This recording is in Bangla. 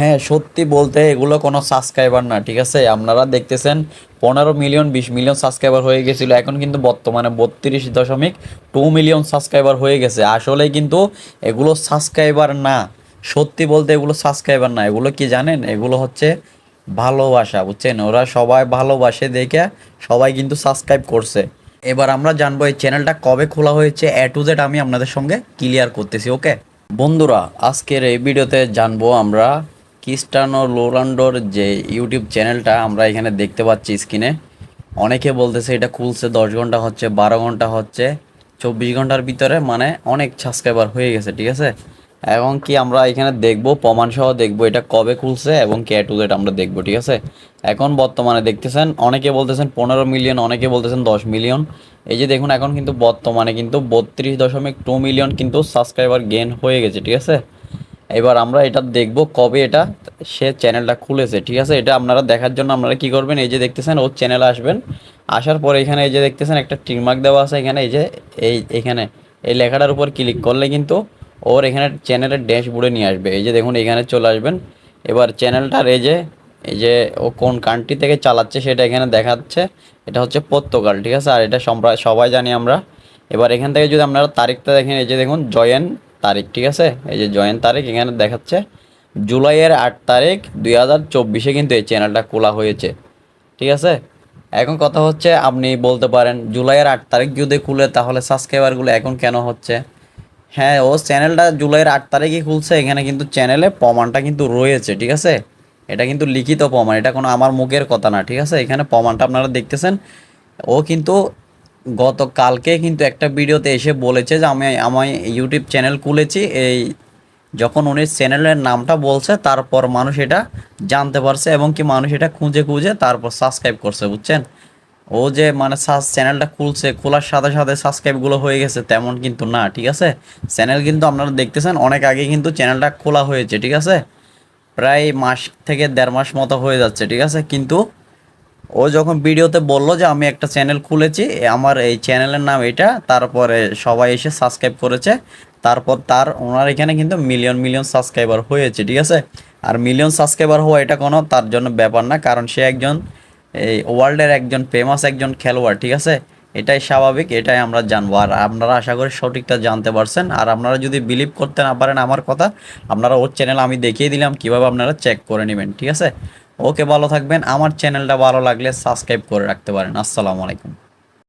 হ্যাঁ সত্যি বলতে এগুলো কোনো সাবস্ক্রাইবার না, ঠিক আছে? আপনারা দেখতেছেন পনেরো মিলিয়ন বিশ মিলিয়ন সাবস্ক্রাইবার হয়ে গেছিল, এখন কিন্তু বর্তমানে বত্রিশ দশমিক টু মিলিয়ন সাবস্ক্রাইবার হয়ে গেছে। আসলে কিন্তু এগুলো সাবস্ক্রাইবার না, সত্যি বলতে এগুলো সাবস্ক্রাইবার না। এগুলো কি জানেন? এগুলো হচ্ছে ভালোবাসা, বুঝছেন? ওরা সবাই ভালোবাসে দেখে সবাই কিন্তু সাবস্ক্রাইব করছে। এবার আমরা জানব এই চ্যানেলটা কবে খোলা হয়েছে এ টু জেড আমি আপনাদের সঙ্গে ক্লিয়ার করতেছি ওকে বন্ধুরা, আজকের এই ভিডিওতে জানব আমরা ক্রিস্টানো রোনাল্ডোর যে ইউটিউব চ্যানেলটা আমরা এখানে দেখতে পাচ্ছি স্ক্রিনে, অনেকে বলতেছে এটা খুলছে, দশ ঘণ্টা হচ্ছে, বারো ঘণ্টা হচ্ছে, চব্বিশ ঘণ্টার ভিতরে মানে অনেক সাবস্ক্রাইবার হয়ে গেছে, ঠিক আছে? এবং কি আমরা এখানে দেখব প্রমাণ সহ দেখব এটা কবে খুলছে এবং কে টু জেড আমরা দেখব, ঠিক আছে? এখন বর্তমানে দেখতেছেন, অনেকে বলতেছেন পনেরো মিলিয়ন অনেকে বলতেছেন দশ মিলিয়ন এই যে দেখুন, এখন কিন্তু বর্তমানে কিন্তু বত্রিশ দশমিক টু মিলিয়ন কিন্তু সাবস্ক্রাইবার গেন হয়ে গেছে, ঠিক আছে? এবার আমরা এটা দেখব কবে এটা সে চ্যানেলটা খুলেছে, ঠিক আছে? এটা আপনারা দেখার জন্য আপনারা কি করবেন, এই যে দেখতেছেন, ওর চ্যানেলে আসবেন। আসার পরে এখানে এই যে দেখতেছেন, একটা টিকমার্ক দেওয়া আছে এখানে, এই যে, এই এখানে, এই লেখাটার উপর ক্লিক করলে কিন্তু ওর এখানে চ্যানেলের ড্যাশবোর্ডে নিয়ে আসবে। এই যে দেখুন, এখানে চলে আসবেন। এবার চ্যানেলটার এই যে এই যে ও কোন কান্ট্রি থেকে চালাচ্ছে সেটা এখানে দেখাচ্ছে। এটা হচ্ছে পর্তুগাল, ঠিক আছে? আর এটা সবাই জানি আমরা। এবার এখান থেকে যদি আপনারা তারিখটা দেখেন, এই যে দেখুন, জয়েন তারিখ, ঠিক আছে? এই যে জয়েন তারিখ, এখানে দেখাচ্ছে জুলাইয়ের আট তারিখ দুই হাজার চব্বিশে কিন্তু এই চ্যানেলটা খোলা হয়েছে, ঠিক আছে? এখন কথা হচ্ছে, আপনি বলতে পারেন জুলাইয়ের আট তারিখ যদি খুলে, তাহলে সাবস্ক্রাইবারগুলো এখন কেন হচ্ছে? হ্যাঁ ও চ্যানেলটা জুলাইয়ের আট তারিখে খুলছে, এখানে কিন্তু চ্যানেলে প্রমাণটা কিন্তু রয়েছে, ঠিক আছে? এটা কিন্তু লিখিত প্রমাণ, এটা কোনো আমার মুখের কথা না, ঠিক আছে? এখানে প্রমাণটা আপনারা দেখতেছেন। ও কিন্তু গতকালকে কিন্তু একটা ভিডিওতে এসে বলেছে যে আমি আমি ইউটিউব চ্যানেল খুলেছি। এই যখন উনি চ্যানেলের নামটা বলছে, তারপর মানুষ এটা জানতে পারছে এবং কি মানুষ এটা খুঁজে খুঁজে তারপর সাবস্ক্রাইব করছে, বুঝছেন? ও যে মানে সাস চ্যানেলটা খুলছে, খোলার সাথে সাথে সাবস্ক্রাইবগুলো হয়ে গেছে, তেমন কিন্তু না, ঠিক আছে? চ্যানেল কিন্তু আপনারা দেখতেছেন, অনেক আগে কিন্তু চ্যানেলটা খোলা হয়েছে, ঠিক আছে? প্রায় মাস থেকে দেড় মাস মতো হয়ে যাচ্ছে, ঠিক আছে? কিন্তু ও যখন ভিডিওতে বলল যে আমি একটা চ্যানেল খুলেছি আমার এই চ্যানেলের নাম এটা, তারপরে সবাই এসে সাবস্ক্রাইব করেছে, তারপর তার ওনার এখানে কিন্তু মিলিয়ন মিলিয়ন সাবস্ক্রাইবার হয়েছে, ঠিক আছে? আর মিলিয়ন সাবস্ক্রাইবার হওয়া এটা কোনো তার জন্য ব্যাপার না, কারণ সে একজন, এই ওয়ার্ল্ডের একজন ফেমাস একজন খেলোয়াড়, ঠিক আছে? এটাই স্বাভাবিক, এটাই আমরা জানব। আর আপনারা আশা করি সঠিকটা জানতে পারছেন। আর আপনারা যদি বিলিভ করতে না পারেন আমার কথা, আপনারা ওর চ্যানেল আমি দেখিয়ে দিলাম, কীভাবে আপনারা চেক করে নেবেন, ঠিক আছে? ওকে ভালো থাকবেন। আমার চ্যানেলটা ভালো লাগলে সাবস্ক্রাইব করে রাখতে পারেন। আসসালামু আলাইকুম।